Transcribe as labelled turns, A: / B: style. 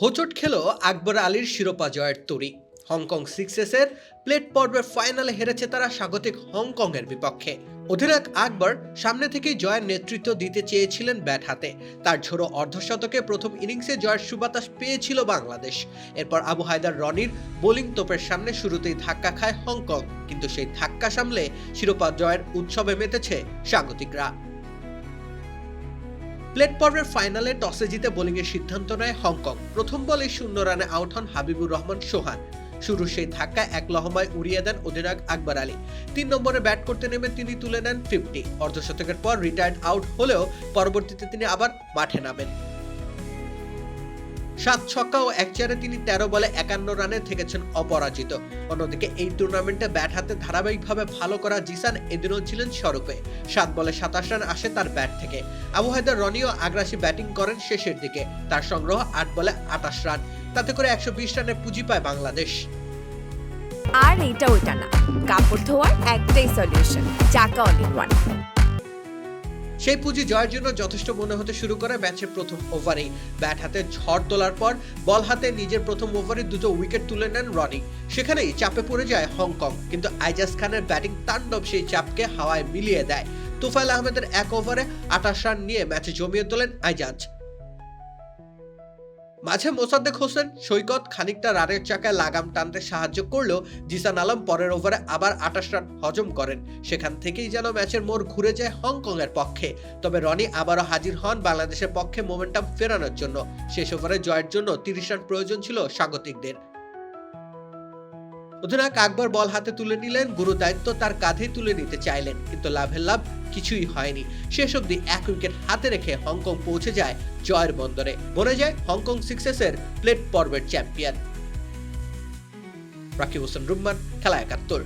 A: হোঁচট খেল আকবর আলীর শিরোপা জয়ের তরি। হংকং সিক্সেসের প্লেট পর্বের ফাইনালে হেরেছে তারা স্বাগতিক হংকংয়ের বিপক্ষে। অধিনায়ক আকবর সামনে থেকেই জয়ের নেতৃত্ব দিতে চেয়েছিলেন ব্যাট হাতে। তার ঝোড়ো অর্ধশতকে প্রথম ইনিংসে জয়ের সুবাতাস পেয়েছিল বাংলাদেশ। এরপর আবু হায়দার রনির বোলিং তোপের সামনে শুরুতেই ধাক্কা খায় হংকং। কিন্তু সেই ধাক্কা সামলে শিরোপা জয়ের উৎসবে মেতেছে স্বাগতিকরা। প্লেট পর্বের ফাইনালে টসে জিতে বোলিংয়ের সিদ্ধান্ত নেয় হংকং। প্রথম বলে শূন্য রানে আউট হন হাবিবুর রহমান সোহান। শুরু সেই ধাক্কা এক লহমায় উড়িয়ে দেন অধিনায়ক আকবর আলী। তিন নম্বরে ব্যাট করতে নেমে তিনি তুলে নেন ফিফটি। অর্ধশতকের পর রিটায়ার্ড আউট হলেও পরবর্তীতে তিনি আবার মাঠে নামেন। সাত ছক্কা ও এক চারে তিনি তেরো বলে একান্ন রানে থেকেছেন অপরাজিত। অন্যদিকে এই টুর্নামেন্টে ব্যাট হাতে ধারাবাহিকভাবে ভালো করা জিসান এদিনও ছিলেন স্বরূপে। সাত বলে সাতাশ রান আসে তার ব্যাট থেকে। আবু হায়দার রনিও আগ্রাসী ব্যাটিং করেন শেষের দিকে। তার সংগ্রহ আট বলে আটাশ রান। তাতে করে একশো বিশ রানের পুঁজি পায় বাংলাদেশ।
B: আর এটা ওইটা না। কাপড় ধোয়ার একটাই সলিউশন চাকা অল ইন ওয়ান
A: সেই পুঁজি জয়ের জন্য যথেষ্ট মনে হতে শুরু করে ম্যাচের প্রথম ওভারেই। ব্যাট হাতে ঝড় তোলার পর বল হাতে নিজের প্রথম ওভারে দুটো উইকেট তুলে নেন রনি। সেখানেই চাপে পড়ে যায় হংকং, কিন্তু আইজাজ খানের ব্যাটিং তাণ্ডব সেই চাপকে হাওয়ায় মিলিয়ে দেয়। তুফাইল আহমেদের এক ওভারে আঠাশ রান নিয়ে ম্যাচে জমিয়ে তোলেন আইজাজ। মাঝে মোসাদ্দেক হোসেন, সৈকত, খানিকটা রানের চাকায় লাগাম টানতে সাহায্য করলেও জিসান আলম পরের ওভারে আবার আটাশ রান হজম করেন। সেখান থেকেই যেন ম্যাচের মোড় ঘুরে যায় হংকং এর পক্ষে। তবে রনি আবারও হাজির হন বাংলাদেশের পক্ষে মোমেন্টাম ফেরানোর জন্য। শেষ ওভারে জয়ের জন্য তিরিশ রান প্রয়োজন ছিল স্বাগতিকদের। অধিনায়ক আকবর বল হাতে তুলে নিলেন, গুরু দায়িত্ব তার কাঁধে তুলে নিতে চাইলেন, কিন্তু লাভের লাভ কিছুই হয়নি। শেষ অবধি এক উইকেট হাতে রেখে হংকং পৌঁছে যায় জয়ের বন্দরে। বনে যায় হংকং সিক্সেসের প্লেট পর্বের চ্যাম্পিয়ন। রাকিব হোসেন রুম্মান খেলা একাত্তর।